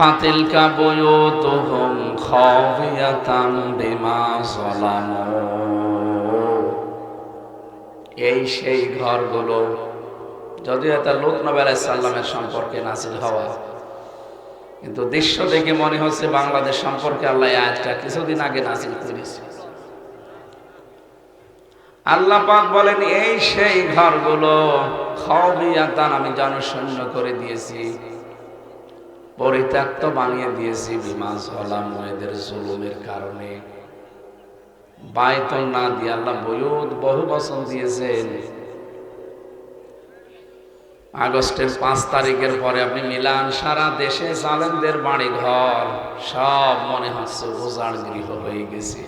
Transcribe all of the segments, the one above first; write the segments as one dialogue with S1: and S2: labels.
S1: فتلك بيوتهم خاوية بما ظلموا এই সেই ঘরগুলো যদিও এটা লোক নবী সাল্লামের সম্পর্কে নাসিল হওয়া কিন্তু দৃশ্য দেখে মনে হচ্ছে বাংলাদেশ সম্পর্কে আল্লাহ এই আয়াতটা কিছুদিন আগে নাসিল করেছে আল্লাহ পাক বলেন এই সেই ঘরগুলো খাওয়াতান আমি জনশূন্য করে দিয়েছি পরিত্যক্ত বানিয়ে দিয়েছি বিমাস হলাম এদের জুলুমের কারণে। বাইতন না দিয়ে আল্লাহ বয়ুত বহু বছর দিয়েছেন। আগস্টের পাঁচ তারিখের পরে আপনি মিলান সারা দেশে জালেমদের বাড়ি ঘর সব মনে হচ্ছে উজাড় গৃহ হয়ে গেছে।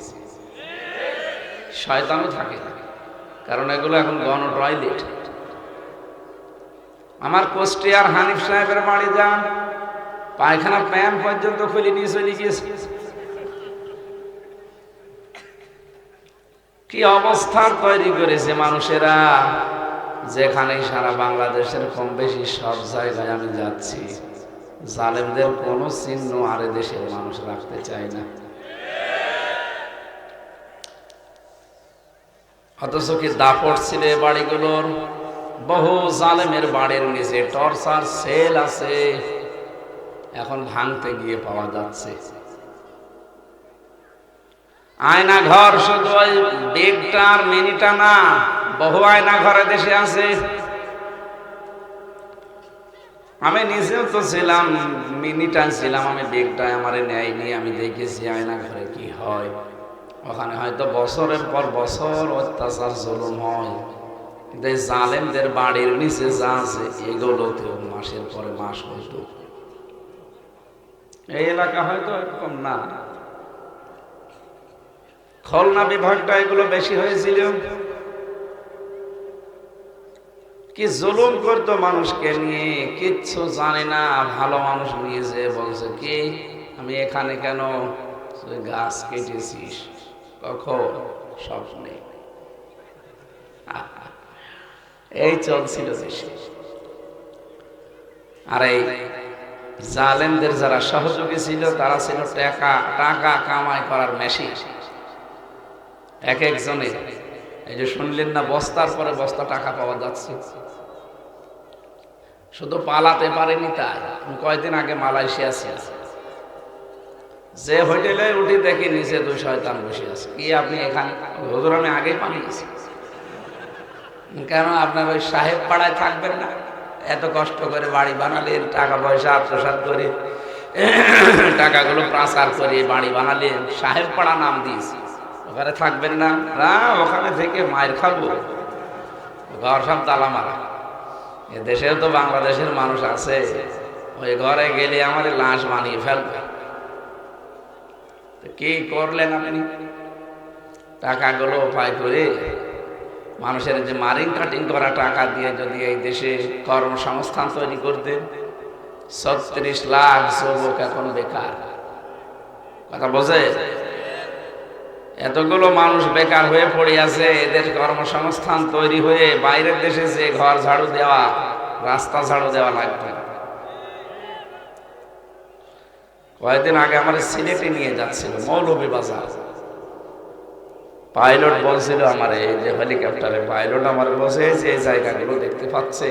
S1: শয়তানও থাকে, কারণ এগুলো এখন গণ টয়লেট। আমার কোষ্টিয়ার হানিফ সাহেবের বাড়ি যান পায়খানা প্যান পর্যন্ত খুলে নিয়ে চলে গিয়েছে। কি অবস্থা তৈরি করেছে মানুষেরা? যেখানে সারা বাংলাদেশের কম বেশি সব জায়গায় আমি যাচ্ছি, জালেমদের কোনো চিহ্ন আরে দেশের মানুষ রাখতে চায় না। অথচ কি দাপট ছিল বাড়িগুলোর? বহু জালেমের বাড়ির নিচে টর্চার সেল আছে। এখন ভাঙতে গিয়ে পাওয়া যাচ্ছে। আয়না ঘর শুধু ওই বেগটা আর মিনিটা না, বহু আয়না ঘরে দেশে আছে। আমি নিজেও তো ছিলাম, মিনিটা ছিলাম, আমি বেগটায় আমার নেয়নি, আমি দেখেছি আয়না ঘরে কি হয়। ওখানে হয়তো বছরের পর বছর অত্যাচার জুলুম হয়। কিন্তু জালেমদের বাড়ির নিচে যা আছে, এগুলোতেও মাসের পরে মাস হতো। এই এলাকা হয়তো এরকম না। খুলনা বিভাগটা এগুলো বেশি হয়েছিল। কি জুলুম করতো মানুষকে নিয়ে, কিচ্ছু জানে না, ভালো মানুষ নিয়ে যে বলছে, কি? আমি এখানে কেন গাছ কেটেছিস? কখন? স্বপ্নে। এই চলছিল আর এই জালেমদের যারা সহযোগী ছিল, তারা ছিল টাকা টাকা কামাই করার মেশিন এক একজনের এই যে শুনলেন না, বস্তার পরে বস্তা টাকা পাওয়া যাচ্ছে। শুধু পালাতে পারেনি আমি কয়দিন আগে মালয়েশিয়া ছিল যে হোটেলে উঠি দেখি নিচে দুই শয়তান বসে আছে। কি আপনি এখানে? হুজুর, আমি আগেই পালিয়েছি। কেন আপনার ওই সাহেব পাড়ায় থাকবেন না? এত কষ্ট করে বাড়ি বানালেন, টাকা পয়সা আত্মসাত করে। টাকাগুলো প্রাচার করে বাড়ি বানালেন। সাহেব পাড়া নাম দিয়েছি। ওখানে থাকবেন না? না, ওখানে থেকে মায়ের খাব। ঘর সব তালা মারা দেশেও তো বাংলাদেশের মানুষ আছে। ওই ঘরে গেলে আমার লাশ বানিয়ে ফেলবে। কি করলেন আপনি? টাকাগুলো উপায় করে মানুষের যে মারিং কাটিং করা টাকা দিয়ে যদি এই দেশে কর্মসংস্থান তৈরি করতেন, ছত্রিশ লাখ যুবক এখন বেকার। কথা বোঝে? এতগুলো মানুষ বেকার হয়ে পড়ে আছে, এদের কর্মসংস্থান তৈরি হয়ে বাইরের দেশে যে ঘর ঝাড়ু দেওয়া, রাস্তা ঝাড়ু দেওয়া লাগবে। কয়েকদিন আগে আমার সিলেটে নিয়ে যাচ্ছিল মৌলভী বাজার পাইলট বলছিল আমার এই যে হেলিকপ্টারে পাইলট আমার বসে যে এই জায়গাগুলো দেখতে পাচ্ছে।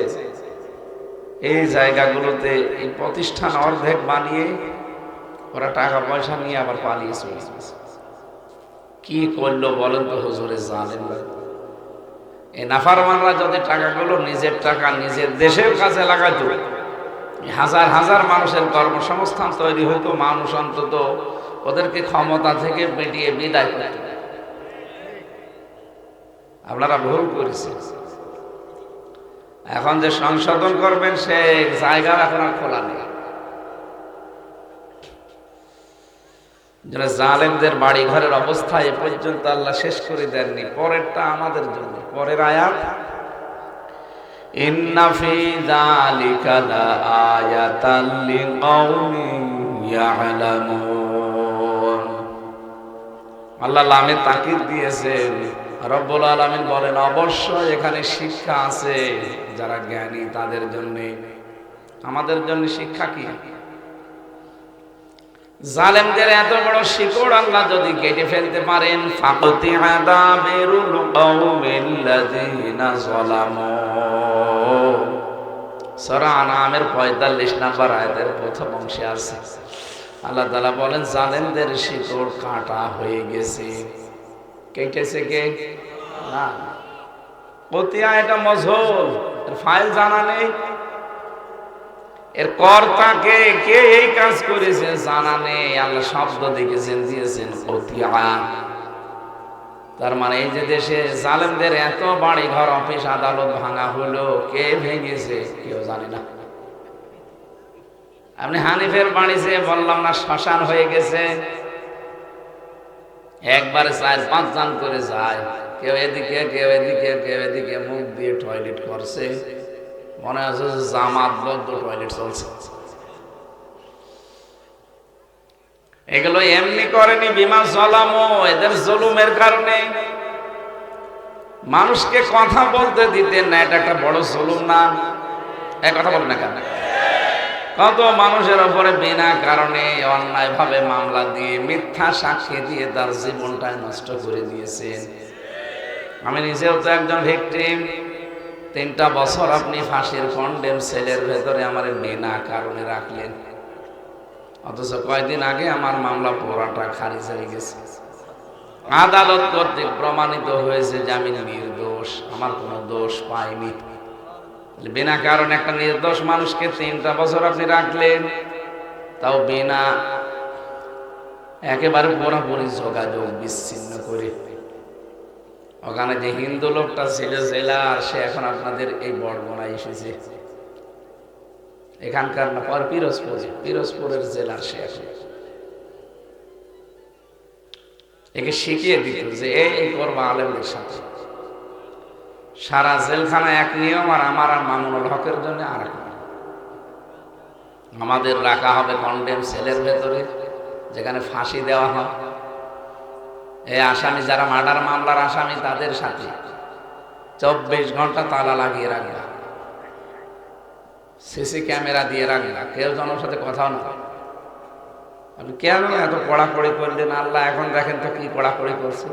S1: এই জায়গাগুলোতে এই প্রতিষ্ঠান অর্ধেক বানিয়ে ওরা টাকা পয়সা নিয়ে আবার পালিয়ে চলে কি করল বলেন তো হুজুরে, জানেন না। এই নাফারমানরা যদি টাকাগুলো নিজের টাকা নিজের দেশের কাছে লাগাতো, হাজার হাজার মানুষের কর্মসংস্থান তৈরি হইতো মানুষ অন্তত ওদেরকে ক্ষমতা থেকে বেটিয়ে বিদায় করত। আপনারা ভুল করেছেন। এখন যে সংশোধন করবেন, সে জায়গা এখন আর খোলা নেই। জালেমদের বাড়ি ঘরের অবস্থা এ পর্যন্ত আল্লাহ শেষ করে দেননি, পরেরটা আমাদের জন্য, পরের আয়াত। আল্লাহ লামে তাকিদ দিয়েছেন রব্বুল আলামিন বলেন, অবশ্যই এখানে শিক্ষা আছে। যারা জ্ঞানী, তাদের জন্য। আমাদের জন্য শিক্ষা কি? জালেমদের এত বড় শিকড় আল্লাহ যদি কেটে ফেলতে পারেন, ফাকতি আদাবিরুল কওমিল্লাযিনা আনামের 45 নম্বর আয়াতের প্রথম অংশে আছে। আল্লাহ তাআলা বলেন, জালেমদের শিকড় কাটা হয়ে গেছে। কেটেছে কে? না। পতিয়া এটা মজহুল। ফাইল জানা নেই। এর কর্তাকে কে? এই কাজ করেছে জানা নেই। আল্লাহ শব্দ দেখেছেন, দিয়েছেন, পতিয়া। তার মানে এই যে দেশে জালেমদের এত বাড়ি ঘর, অফিস, আদালত ভাঙা হলো, কে ভেঙেছে কেউ জানে না। আপনি হানিফের বাড়িতে বললাম না, শ্মশান হয়ে গেছে। একবারে চার, পাঁচ জন করে যায়। কেউ এদিকে কেউ এদিকে কেউ এদিকে মুখ দিয়ে টয়লেট করছে। মনে হচ্ছে জামাত বদ্ধ টয়লেট চলছে। এগুলো এমনি করেনি, বিমা জলামো, এদের জুলুমের কারণে। মানুষকে কথা বলতে দিতেন না, এটা একটা বড় জুলুম না। এক কথা বলেন না কেন? কত মানুষের ওপরে বিনা কারণে অন্যায়ভাবে মামলা দিয়ে মিথ্যা সাক্ষী দিয়ে তার জীবনটাই নষ্ট করে দিয়েছেন আমি নিজেও তো একজন ভিকটিম। তিনটা বছর আপনি ফাঁসির কন্ডেম সেলের ভেতরে আমার বিনা কারণে রাখলেন। অথচ কয়েকদিন আগে আমার মামলা পুরাটা খারিজ হয়ে গেছে। আদালত কর্তৃক প্রমাণিত হয়েছে যে আমি নির্দোষ, আমার কোনো দোষ পাইনি। বিনা কারণে একটা নির্দোষ মানুষকে তিনটা বছর আপনি রাখলেন, তাও বিনা একেবারে পুরোপুরি যোগাযোগ বিচ্ছিন্ন করে। ওখানে যে হিন্দু লোকটা ছিল জেলার সে এখন আপনাদের এই বড়গোনায় এসেছে। এখানকার না, পর পিরোজপুর, পিরোজপুরের জেলার সে এখন। একে শিখিয়ে দিত যে এই করবা আলেমদের সাথে। সারা জেলখানা এক নিয়ম আর আমার আর মামুনুল হকের জন্য আর এক আমাদের রাখা হবে কন্ডেম সেলের ভেতরে, যেখানে ফাঁসি দেওয়া হয়। এই আসামি যারা মার্ডার মামলার আসামি, তাদের সাথে চব্বিশ ঘণ্টা তালা লাগিয়ে রাখবা। সিসি ক্যামেরা দিয়ে রাখবা। কেউ জনের সাথে কথাও না। কেন এত কড়াকড়ি করলেন? আল্লাহ এখন দেখেন তো কি কড়াকড়ি করছে।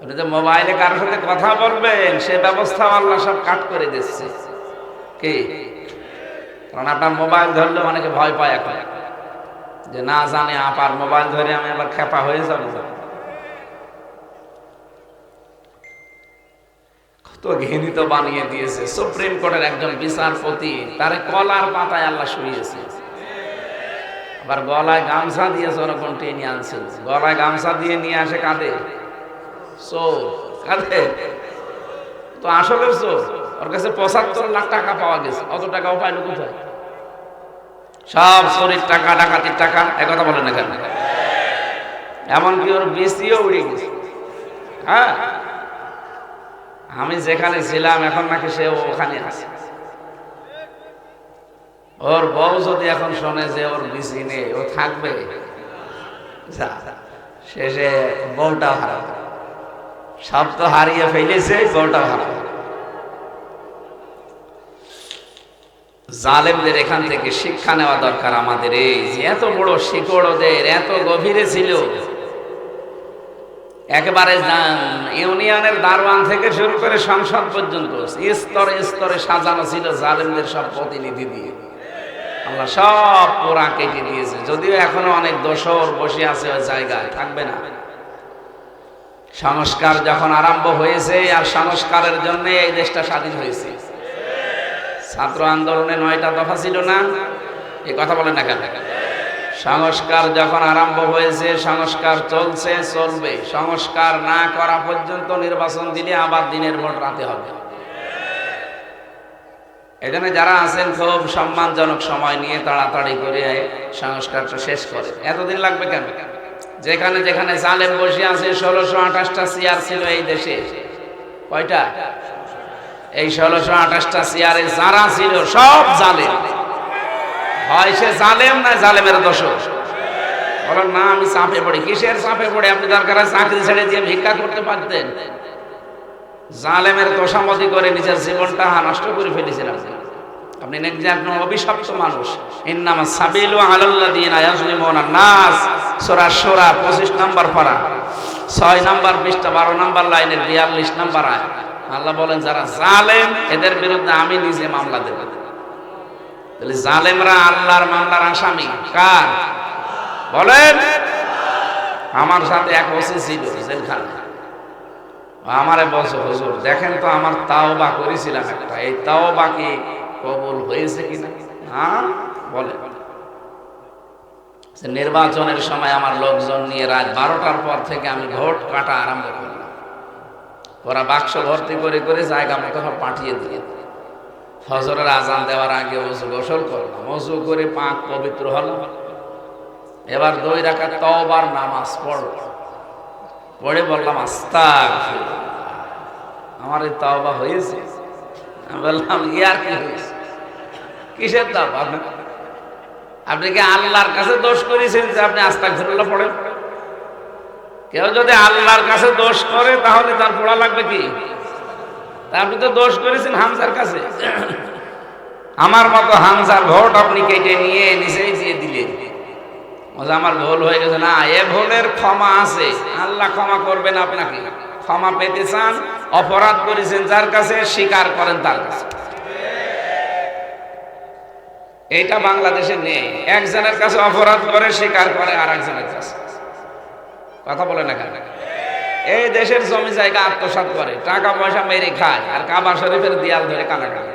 S1: আপনি যে মোবাইলে কারোর সাথে কথা বলবেন, সে ব্যবস্থা আল্লাহ সব কাট করে দিচ্ছে। কি? কারণ আপনার মোবাইল ধরলে অনেকে ভয় পায় এখন। যে না জানে আপার মোবাইল ধরে আমি আবার খেপা হয়ে ঘৃণিত বানিয়ে দিয়েছে। সুপ্রিম কোর্টের একজন বিচারপতি, তারে কলার পাতায় আল্লাহ শুয়েছে আবার গলায় গামছা দিয়ে জনগণ টেনে আনছে গলায় গামছা দিয়ে নিয়ে আসে কাঁদে তো আসলে ওর কাছে পঁচাত্তর লাখ টাকা পাওয়া গেছে। অত টাকাও কোথায়? সব চোরের টাকা, ডাকাতির টাকা একথা এমনকি ওর বেশিও উড়ে গেছে। হ্যাঁ? আমি যেখানে ছিলাম, এখন নাকি সে ওখানে আছে। ওর বউ যদি এখন শোনে যে ওর বিসি নেই, ও থাকবে। শেষে বউটাও হারাবে। সব তো হারিয়ে ফেলেছে বউটাও হারাবে জালেমদের এখান থেকে শিক্ষা নেওয়া দরকার আমাদের, এই এত বড় শিকড় ওদের এত গভীরে ছিল। একেবারে যা- ইউনিয়নের দারওয়ান থেকে শুরু করে সংসদ পর্যন্ত, স্তরে স্তরে সাজানো ছিল জালেমদের সব প্রতিনিধি দিয়ে। আল্লাহ সব পোড়া কেটে দিয়েছে, যদিও এখনও অনেক দোসর বসে আছে ওই জায়গায়, থাকবে না। সংস্কার যখন আরম্ভ হয়েছে, আর সংস্কারের জন্য এই দেশটা স্বাধীন হয়েছে। ছাত্র আন্দোলনে নয়টা দফা ছিল না? এ কথা বলে না কেন? সংস্কার যখন আরম্ভ হয়েছে, সংস্কার চলছে, চলবে। সংস্কার না করা পর্যন্ত নির্বাচন দিলে আবার দিনের ভোট রাতে হবে। এখানে যারা আছেন, খুব সম্মানজনক সময় নিয়ে তাড়াতাড়ি করে সংস্কারটা শেষ করে এতদিন লাগবে কেন কেন? যেখানে যেখানে জালেম বসে আছে, ষোলোশো আঠাশটা চেয়ার ছিল এই দেশে। কয়টা? এই ষোলোশো আঠাশটা চেয়ারে যারা ছিল সব জালেম। হয় সে জালেম না জালেমের দোষ বলেন, না, আমি চাপে পড়ি। কিসের চাপে পড়ে? আপনি দরকার চাকরি ছেড়ে দিয়ে ভিক্ষা করতে পারতেন। জালেমের তোষামতি করে নিজের জীবনটা নষ্ট করে ফেলেছেন আপনি একজন অভিশপ্ত মানুষ। ইন্নামা সাবিলু আলাল্লাযিনা ইয়াজলিমুনা নাস। সূরা সূরা 25 নম্বর পারা। 6 নম্বর 20 12 নম্বর লাইনের 42 নম্বর আয়াত আল্লাহ বলেন, যারা জালেম, এদের বিরুদ্ধে আমি নিজে মামলা দেব। তাহলে জালেমরা আল্লাহর মামলার আসামি। কার? বলেন, আমার সাথে এক ওসি ছিল জেলখানে আমারে বলছে, হুজুর, দেখেন তো আমার তাওবা করেছিলাম একটা। এই তাও কি কবুল হয়েছে কিনা? হ্যাঁ? বলে। নির্বাচনের সময় আমার লোকজন নিয়ে রাত বারোটার পর থেকে আমি ভোট কাটা আরম্ভ করলাম। ওরা বাক্স ভর্তি করে করে জায়গা মতো পাঠিয়ে দিয়ে ফজরের আজান দেওয়ার আগে ওজু গোসল করলাম ওজু করে পাক পবিত্র হলাম। এবার দুই রাখা তবার নামাজ পড়ল পড়ে বললাম আস্তা আমার এই তাওবা হয়েছে। বললাম, ইয়ার কি হয়েছে? কিসের তাওবা আপনি কি আল্লাহর কাছে দোষ করেছেন যে আপনি আস্তাক ফিরুল্লাহ পড়েন? কেউ যদি আল্লাহর কাছে দোষ করে, তাহলে তার পড়া লাগবে কি? আপনি তো দোষ করেছেন হামজার কাছে। আমার মতো হামজার ভোট আপনি কেটে নিয়ে নিচেই দিয়ে দিলেন। আমার ভুল হয়ে গেছে না, এ ভুলের ক্ষমা আছে। আল্লাহ ক্ষমা করবেন আপনাকে। ক্ষমা পেতে চান, অপরাধ করেছেন যার কাছে, স্বীকার করেন তার কাছে। এইটা বাংলাদেশে নেই একজনের কাছে অপরাধ করে, স্বীকার করে আর একজনের কাছে। কথা বলে না কেন? এই দেশের জমি জায়গা আত্মসাৎ করে, টাকা পয়সা মেরে খায়, আর কাবা শরীফের দিয়াল ধরে কানাকাটি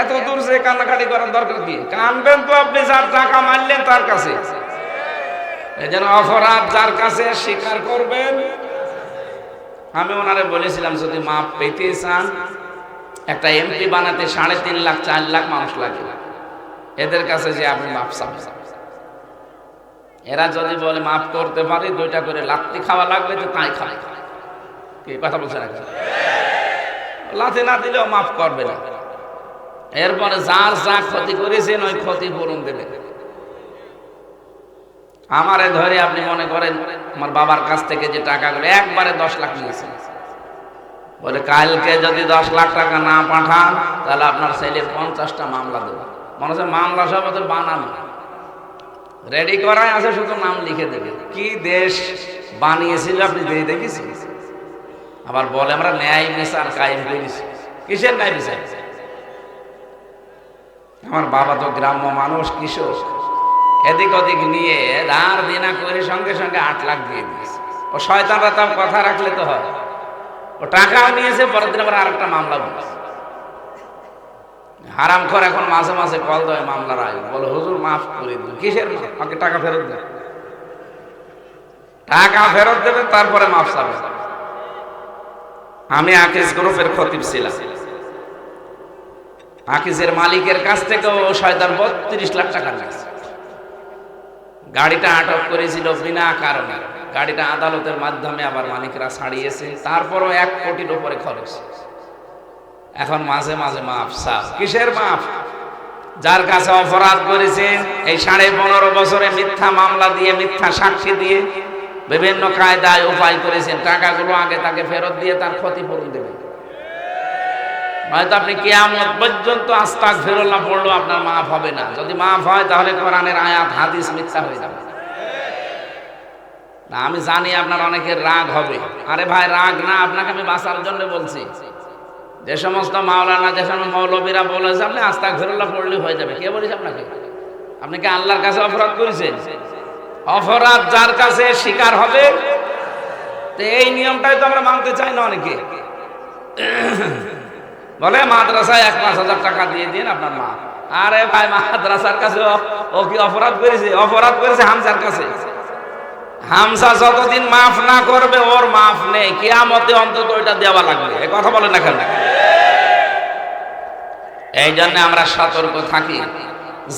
S1: এত দূর যে কান্নাকাটি করার দরকার কি? কানবেন তো আপনি, যার টাকা মারলেন তার কাছে। যেন অপরাধ যার কাছে, স্বীকার করবেন। আমি ওনারে বলেছিলাম, যদি মাপ পেতে চান একটা এমপি বানাতে সাড়ে তিন লাখ, চার লাখ মানুষ লাগে। এদের কাছে যে আপনি মাপ চাবেন এরা যদি বলে মাফ করতে পারি, দুইটা করে লাত্তি খাওয়া লাগবে তো তাই খাবে কি কথা বলছে না লাথি না দিলেও মাফ করবে না। এরপরে যার যা ক্ষতি করেছেন, ওই ক্ষতি পূরণ দেবে। আমারে ধরে আপনি মনে করেন, আমার বাবার কাছ থেকে যে টাকাগুলো একবারে দশ লাখ নিয়েছেন বলে, কালকে যদি দশ লাখ টাকা না পাঠান, তাহলে আপনার ছেলের পঞ্চাশটা মামলা দেবে। মনে হচ্ছে মামলা সব ওদের বানানো। রেডি করাই আছে, শুধু নাম লিখে দেবে। কি দেশ বানিয়েছিল আপনি দিয়ে দেখেছি আবার বলে, আমরা ন্যায় বিচার কায়েম করেছি। কিসের ন্যায় বিচার? আমার বাবা তো গ্রাম্য মানুষ কিশোর এদিক ওদিক নিয়ে ধার দিনা করে সঙ্গে সঙ্গে আট লাখ দিয়ে দিয়েছে। ও শয়তানরা তার কথা রাখলে তো হয়। ও টাকাও নিয়েছে, পরের দিন আবার আরেকটা মামলা বলেছে। হারাম খর এখন মাঝে মাঝে কল দেয় মামলার আয় বলে, হুজুর, মাফ করে দিন। কিসের? আমাকে টাকা ফেরত দেন। টাকা ফেরত দেবেন তারপরে মাফ চাবে। আমি আকিস গ্রুপের খতিব ছিলাম। আকিসের মালিকের কাছ থেকে ও শয়তান বত্রিশ লাখ টাকা নিয়েছে। গাড়িটা আটক করেছিল বিনা কারণে। গাড়িটা আদালতের মাধ্যমে আবার মালিকরা ছাড়িয়েছে, তারপরও এক কোটির উপরে খরচ। এখন মাঝে মাঝে মাফ সাফ কিসের মাফ? যার কাছে অপরাধ করেছেন এই সাড়ে পনেরো বছরে মিথ্যা মামলা দিয়ে, মিথ্যা সাক্ষী দিয়ে বিভিন্ন কায়দায় উপায় করেছেন। টাকাগুলো আগে তাকে ফেরত দিয়ে তার ক্ষতিপূরণ দেবে হয়তো আপনি কেয়ামত পর্যন্ত আস্তাক ফেরল্লা পড়লেও আপনার মাফ হবে না। যদি মাফ হয়, তাহলে কোরআনের আয়াত, হাদিস মিথ্যা হয়ে যাবে। না, আমি জানি আপনার অনেকের রাগ হবে। আরে ভাই, রাগ না, আপনাকে আমি বাঁচার জন্য বলছি। যে সমস্ত মাওলানা, যে সমস্ত মৌলবীরা বলেছে, আপনি আস্তাক ফেরল্লা পড়লে হয়ে যাবে। কে বলেছে আপনাকে? আপনি কি আল্লাহর কাছে অপরাধ করেছেন? অপরাধ যার কাছে শিকার হবে, তো এই নিয়মটাই তো আমরা মানতে চাই না অনেকে। বলে, মাদ্রাসায় এক পাঁচ হাজার টাকা দিয়ে দিন আপনার মা। আরে ভাই, মাদ্রাসার কাছে ও- কি অপরাধ করেছে? অপরাধ করেছে হামসার কাছে। হামসা যতদিন মাফ না করবে, ওর মাফ নেই। কেয়ামতে অন্তত ওইটা দেওয়া লাগবে। এ কথা বলে না কেন? এই জন্য আমরা সতর্ক থাকি।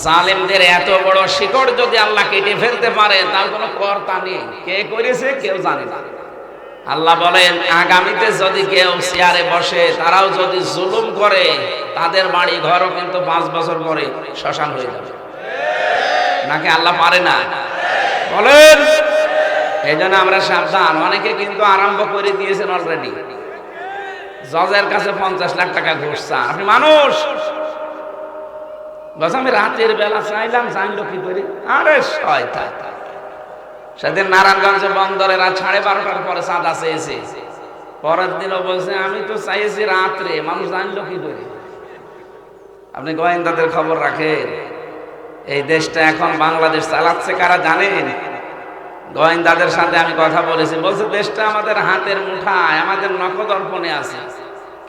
S1: জালেমদের এত বড় শিকড় যদি আল্লাহ কেটে ফেলতে পারে, তার কোনো কর্তা নেই। কে করেছে কেউ জানে না। আল্লাহ বলেন, আগামীতে যদি কেউ চেয়ারে বসে, তারাও যদি জুলুম করে, তাদের বাড়ি ঘরও কিন্তু পাঁচ বছর পরে শ্মশান হয়ে যাবে। নাকি আল্লাহ পারে না? বলেন। এই জন্য আমরা সাবধান। অনেকে কিন্তু আরম্ভ করে দিয়েছেন অলরেডি জজের কাছে পঞ্চাশ লাখ টাকা ঘুষ আপনি মানুষ। বস আমি রাতের বেলা চাইলাম জানলো কি করে? আরে সেদিন নারায়ণগঞ্জে বন্দরে রাত সাড়ে বারোটার পরে চাঁদা চেয়েছে। পরের দিনও বলছে, আমি তো চাইছি রাত্রে, মানুষ জানলো কি করে? আপনি গোয়েন্দাদের খবর রাখেন। এই দেশটা এখন বাংলাদেশ চালাচ্ছে, কারা জানেন? গোয়েন্দাদের সাথে আমি কথা বলেছি। বলছে, দেশটা আমাদের হাতের মুঠায়, আমাদের নখদর্পণে আছে।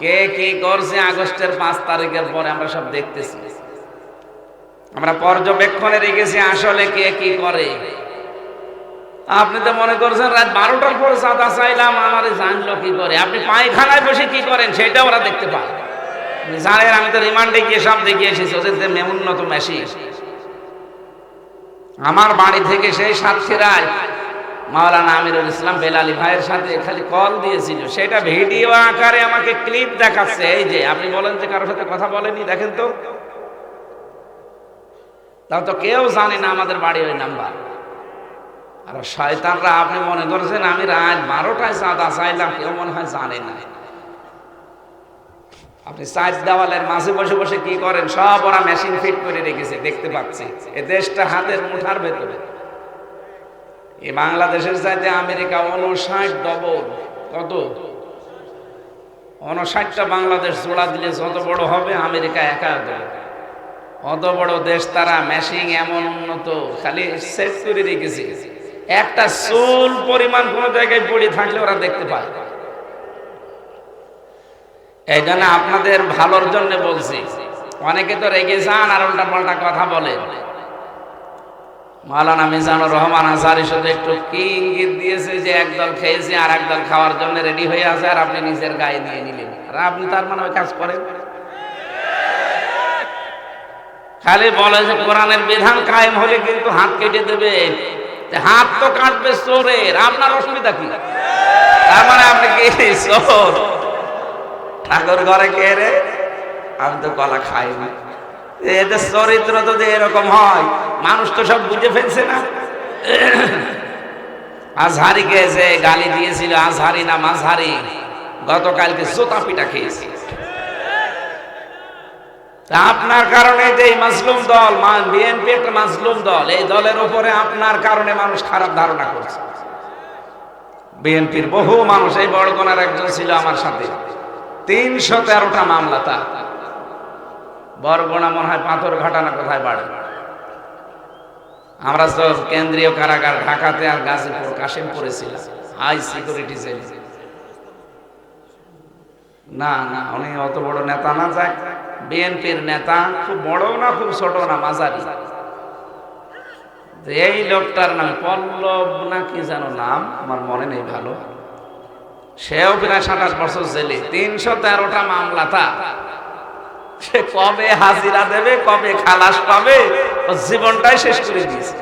S1: কে কি করছে আগস্টের পাঁচ তারিখের পরে আমরা সব দেখতেছি। আমরা পর্যবেক্ষণে রেখেছি আসলে কে কি করে। আপনি তো মনে করছেন, রাত বারোটার পরে চাঁদা চাইলাম আমার জানলো কি করে। আপনি পায়খানায় বসে কি করেন সেটা ওরা দেখতে পায়। জানেন আমি তো রিমান্ডে গিয়ে সব দেখে এসেছি, ওদের যে উন্নত মেশিন আমার বাড়ি থেকে সেই সাতক্ষীরায় মাওলানা আমিরুল ইসলাম বেলালি ভাইয়ের সাথে খালি কল দিয়েছিল। সেটা ভিডিও আকারে আমাকে ক্লিপ দেখাচ্ছে। এই যে, আপনি বলেন যে কারোর সাথে কথা বলেনি দেখেন তো। তাও তো কেউ জানে না আমাদের বাড়ি ওই নাম্বার। আর শয়তানরা, আপনি মনে করছেন আমি রাত বারোটায় চাঁদা চাইলাম, কেউ মনে হয় জানে না আপনি সাইড দেওয়ালের মাঝে বসে বসে কি করেন? সব ওরা মেশিন ফিট করে রেখেছে, দেখতে পাচ্ছি। এ দেশটা হাতের মুঠার ভেতরে। এ বাংলাদেশের চাইতে আমেরিকা উনষাট ডবল। কত? উনষাটটা বাংলাদেশ জোড়া দিলে যত বড় হবে, আমেরিকা একা দেবে অত বড় দেশ তারা মেশিং এমন উন্নত, খালি সেট করে রেখেছে। একটা চুল পরিমাণ কোনো জায়গায় পড়ে থাকলে ওরা দেখতে পায়। এই জন্য আপনাদের ভালোর জন্য বলছি। অনেকে তো রেগে যান আর উল্টা পাল্টা কথা বলেন মালানা মিজানুর রহমান আসারি শুধু একটু কি ইঙ্গিত দিয়েছে যে একদল খেয়েছে আর একদল খাওয়ার জন্য রেডি হয়ে আছে আর আপনি নিজের গায়ে নিয়ে নিলেন। আর আপনি তার মানে কাজ করেন? খালি বলে যে কোরআনের বিধান কায়েম হলে কিন্তু হাত কেটে দেবে। হাত তো কাটবে চোরের। আপনার অসুবিধা কি? তার মানে আপনি কি চোর? ঠাকুর ঘরে কে রে? আমি তো কলা খাই না। এদের চরিত্র যদি এরকম হয়, মানুষ তো সব বুঝে ফেলছে না। গালি দিয়েছিল, আজহারি না মাঝহারি, গতকালকে খেয়েছে। আপনার কারণে যে দল বিএনপি একটা দল, এই দলের উপরে আপনার কারণে মানুষ খারাপ ধারণা করছে। বিএনপির বহু মানুষ, এই বড়গোনার একজন ছিল আমার সাথে। তিনশো তেরোটা মামলা তা বরগোনা মনে হয় পাথর ঘাটানা কোথায় বাড়ে। আমরা তো কেন্দ্রীয় কারাগার ঢাকাতে আর গাজীপুর, কাশিমপুরে ছিলাম। হাই সিকিউরিটি না না, উনি অত বড় নেতা না যায় বিএনপির নেতা, খুব বড় না, খুব ছোট না, মাঝারি। এই লোকটার নাম পল্লব না কি যেন নাম, আমার মনে নেই ভালো। সেও প্রায় সাতাশ বছর জেলে, তিনশো তেরোটা মামলা তা সে কবে হাজিরা দেবে, কবে খালাস পাবে জীবনটাই শেষ করে দিয়েছে।